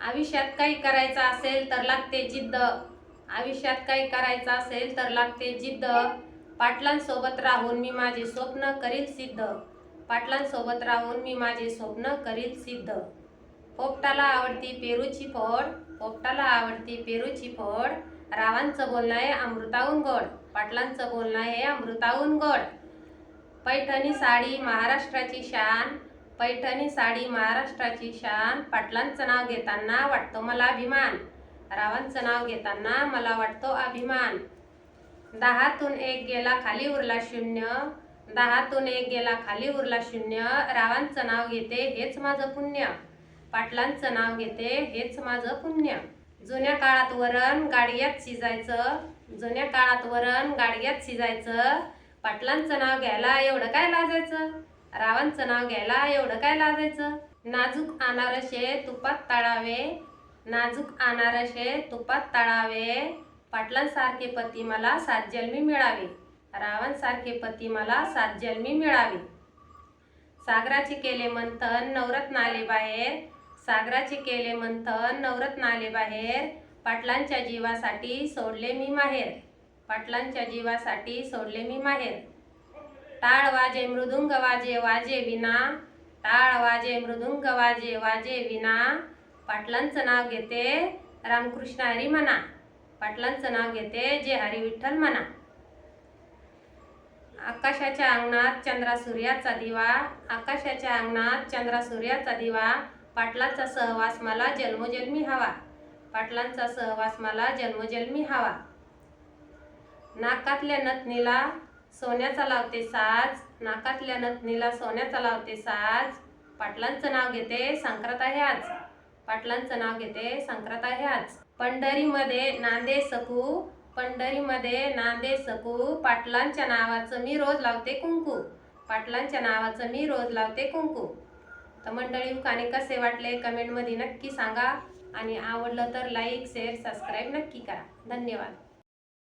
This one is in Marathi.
आयुष्यात काही करायचं असेल तर लागते जिद्द. आयुष्यात काही करायचं असेल तर लागते जिद्द. पाटलांसोबत राहून मी माझे स्वप्न करील सिद्ध. पाटलांसोबत राहून मी माझे स्वप्न करील सिद्ध. पोपटाला आवडती पेरूची फळ पोपटाला आवडती पेरूची फळ रावांचं बोलणं आहे अमृताहून गोड पाटलांचं बोलणं आहे अमृताहून गोड. पैठणी साडी महाराष्ट्राची शान. पैठणी साडी महाराष्ट्राची शान. पाटलांचं नाव घेताना वाटतो मला अभिमान. रावांचं नाव घेताना मला वाटतो अभिमान. दहातून एक गेला खाली उरला शून्य. दहातून एक गेला खाली उरला शून्य. रावांचं नाव घेते हेच माझं पुण्य. पाटलांचं नाव घेते हेच माझं पुण्य. जुन्या काळात वरण गाडग्यात शिजायचं. जुन्या काळात वरण गाडग्यात शिजायचं. पाटलांचं नाव घ्यायला एवढं काय लाजायचं? रावणचं नाव घ्यायला एवढं काय लाजायचं? नाजूक अनारसे तुपात तळावे. नाजूक अनारसे तुपात तळावे. पाटलांसारखे पती मला सात जन्मी मिळावे. रावणसारखे पती मला सात जन्मी मिळावे. सागराचे केले मंथन नवरत्न आले बाहेर. सागराचे केले मंथन नवरत्न आले बाहेर. पाटलांच्या जीवासाठी सोडले मी माहेर. पाटलांच्या जीवासाठी सोडले मी माहेर. टाळ वाजे मृदुंग वाजे वाजे विना. टाळ वाजे मृदुंग वाजे वाजे विना. पाटलांचं नाव घेते रामकृष्ण हरी म्हणा पाटलांचं नाव घेते जे हरी विठ्ठल म्हणा आकाशाच्या अंगणात चंद्रा सूर्याचा दिवा. आकाशाच्या अंगणात चंद्रा सूर्याचा दिवा. पाटलांचा सहवास मला जन्मोजन्मी हवा. पाटलांचा सहवास मला जन्मोजन्मी हवा. नाकातल्या नथनीला सोन्याचा लावते साज नाकातल्या नथनीला सोन्याचा लावते साज. पाटलांचं नाव घेते संक्रात आहे आज. पाटलांचं नाव घेते संक्रात आहे आज. पंढरीमध्ये नांदे सकू पंढरीमध्ये नांदे सकू. पाटलांच्या नावाचं मी रोज लावते कुंकू. पाटलांच्या नावाचं मी रोज लावते कुंकू. तर मंडळी हो गाणे कसे वाटले? कमेंटमध्ये नक्की सांगा. आणि आवडलं तर लाईक शेअर सबस्क्राईब नक्की करा. धन्यवाद.